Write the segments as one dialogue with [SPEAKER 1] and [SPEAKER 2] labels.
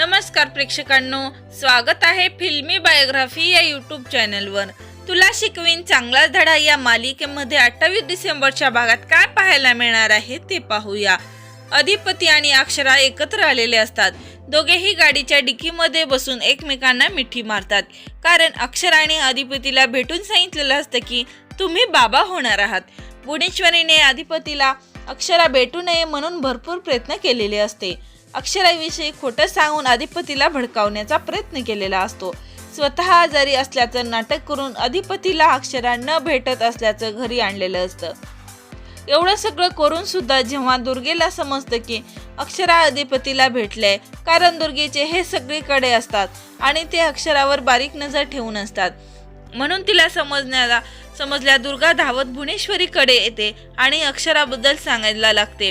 [SPEAKER 1] नमस्कार प्रेक्षकांनो स्वागत आहे फिल्मी बायोग्राफी या यूट्यूब चॅनलवर. तुला शिकवीन चांगला धडा या मालिकेमध्ये अठ्ठावीस डिसेंबरच्या भागात काय पाहायला मिळणार आहे ते पाहूया. अधिपती आणि अक्षरा एकत्र आलेले असतात. दोघेही गाडीच्या डिकीमध्ये बसून एकमेकांना मिठी मारतात. कारण अक्षरा आणि अधिपतीला भेटून सांगितलेलं असतं की तुम्ही बाबा होणार आहात. बुडेश्वरीने अधिपतीला अक्षरा भेटू नये म्हणून भरपूर प्रयत्न केलेले असते. अक्षराविषयी खोटं सांगून अधिपतीला भडकावण्याचा प्रयत्न केलेला असतो. स्वतः आजारी असल्याचं नाटक करून अधिपतीला अक्षरा न भेटत असल्याचं घरी आणलेलं असतं. एवढं सगळं करून सुद्धा जेव्हा दुर्गेला समजतं की अक्षरा अधिपतीला भेटले कारण दुर्गेचे हे सगळीकडे असतात आणि ते अक्षरावर बारीक नजर ठेवून असतात. म्हणून तिला समजण्याला समजल्या दुर्गा धावत भुवनेश्वरीकडे येते आणि अक्षराबद्दल सांगायला लागते.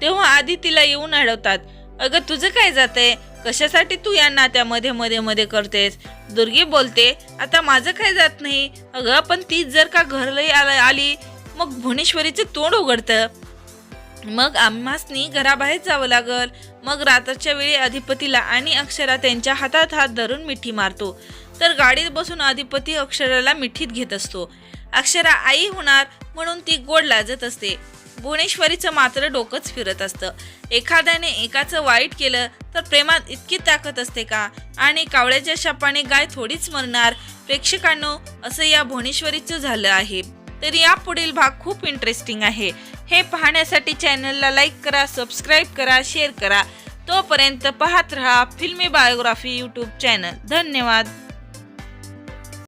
[SPEAKER 1] तेव्हा आधी तिला येऊन अडवतात. अगं तुझं काय जातंय? कशासाठी तू या नात्यामध्ये मध्ये मध्ये करतेस? दुर्गी बोलते आता माझं काय जात नाही? अगं पण तीच जर का घरलाही आला आली मग भुवनेश्वरीचं तोंड उघडतं. मग आम्हासनी घराबाहेर जावं लागल. मग रात्रीच्या वेळी अधिपतीला आणि अक्षरा त्यांच्या हातात हात धरून मिठी मारतो. तर गाडीत बसून अधिपती अक्षराला मिठीत घेत असतो. अक्षरा आई होणार म्हणून ती गोड लाजत असते. भुवनेश्वरीचं मात्र डोकंच फिरत असतं. एखाद्याने एकाचं वाईट केलं तर प्रेमात इतकी ताकद असते का? आणि कावळ्याच्या शापाने गाय थोडीच मरणार? प्रेक्षकांनो असं या भुवनेश्वरीचं झालं आहे. तर या पुढील भाग खूप इंटरेस्टिंग आहे. हे पाहण्यासाठी चॅनलला लाईक करा सबस्क्राईब करा शेअर करा. तोपर्यंत पाहत रहा फिल्मी बायोग्राफी यूट्यूब चॅनल धन्यवाद.